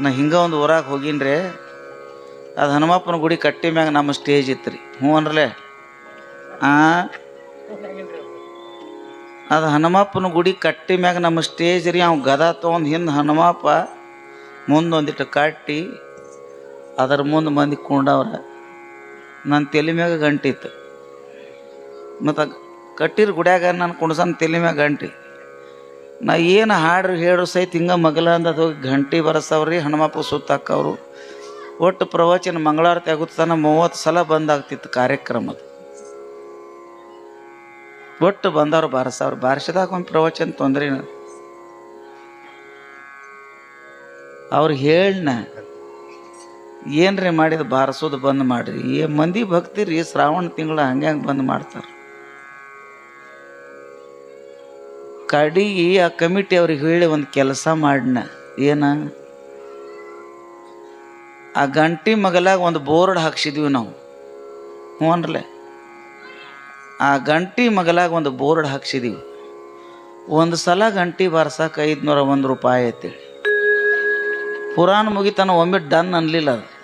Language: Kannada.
ನಾ ಹಿಂಗೆ ಒಂದು ಊರಾಗ ಹೋಗಿನ್ರಿ, ಅದು ಹನುಮಪ್ಪನ ಗುಡಿ ಕಟ್ಟಿ ಮ್ಯಾಗ ನಮ್ಮ ಸ್ಟೇಜ್ ಇತ್ತು ರೀ ಹ್ಞೂ ಅನ್ರಲೆ? ಆ? ಅದು ಹನುಮಪ್ಪನ ಗುಡಿ ಕಟ್ಟಿ ಮ್ಯಾಗ ನಮ್ಮ ಸ್ಟೇಜ್ ರೀ ಅವ್ನು ಗದ ತೊಗೊಂಡು ಹಿಂದೆ ಹನುಮಪ್ಪ ಮುಂದೆ ಒಂದಿಟ್ಟು ಕಟ್ಟಿ, ಅದರ ಮುಂದೆ ಮಂದಿ ಕುಂಡವ್ರ. ನನ್ನ ತಲೆ ಮ್ಯಾಗ ಗಂಟಿತ್ತು. ಮತ್ತು ಕಟ್ಟಿರ ಗುಡ್ಯಾಗ ನಾನು ಕುಣಸನ್ ತಲೆ ಮ್ಯಾಗ ಗಂಟಿ. ನಾ ಏನು ಹಾಡ್ರಿ ಹೇಳು ಸಹಿತ ಹಿಂಗೆ ಮಗಲ ಅಂದ ಹೋಗಿ ಗಂಟಿ ಬರಸವ್ರಿ, ಹನುಮಪ್ಪ ಸುತ್ತಾಕವ್ರು ಒಟ್ಟು ಪ್ರವಚನ ಮಂಗಳಾರತಿ ಆಗುತ್ತಾನ ಮೂವತ್ತು ಸಲ ಬಂದಾಗ್ತಿತ್ತು ಕಾರ್ಯಕ್ರಮದ. ಒಟ್ಟು ಬಂದವ್ರು ಬಾರಿಸವ್ರು. ಬಾರಿಸಿದಾಗ ಒಂದು ಪ್ರವಚನ ತೊಂದರೆ ಅವ್ರು ಹೇಳ್ನ, ಏನ್ರಿ ಮಾಡಿದ ಬಾರಿಸೋದು ಬಂದ್ ಮಾಡ್ರಿ. ಏ ಮಂದಿ ಭಕ್ತಿ ರೀ ಶ್ರಾವಣ ತಿಂಗಳ ಹಂಗೆ ಬಂದ್ ಮಾಡ್ತಾರೆ. ಕಡಿಗೆ ಆ ಕಮಿಟಿ ಅವ್ರಿಗೆ ಹೇಳಿ ಒಂದು ಕೆಲಸ ಮಾಡಿನ. ಏನ? ಆ ಗಂಟಿ ಮಗಲಾಗ ಒಂದು ಬೋರ್ಡ್ ಹಾಕ್ಸಿದ್ವಿ ನಾವು. ಹ್ಞೂ ಅನ್ರಲೆ? ಆ ಗಂಟಿ ಮಗಲಾಗ ಒಂದು ಬೋರ್ಡ್ ಹಾಕ್ಸಿದೀವಿ. ಒಂದು ಸಲ ಗಂಟಿ ಬಾರ್ಸಕ್ಕೆ ಐದುನೂರ ಒಂದು ರೂಪಾಯಿ ಐತಿ ಪುರಾಣ ಮುಗಿತನ ಒಮ್ಮೆ ಡನ್ ಅನ್ನಲಿಲ್ಲ ಅದು.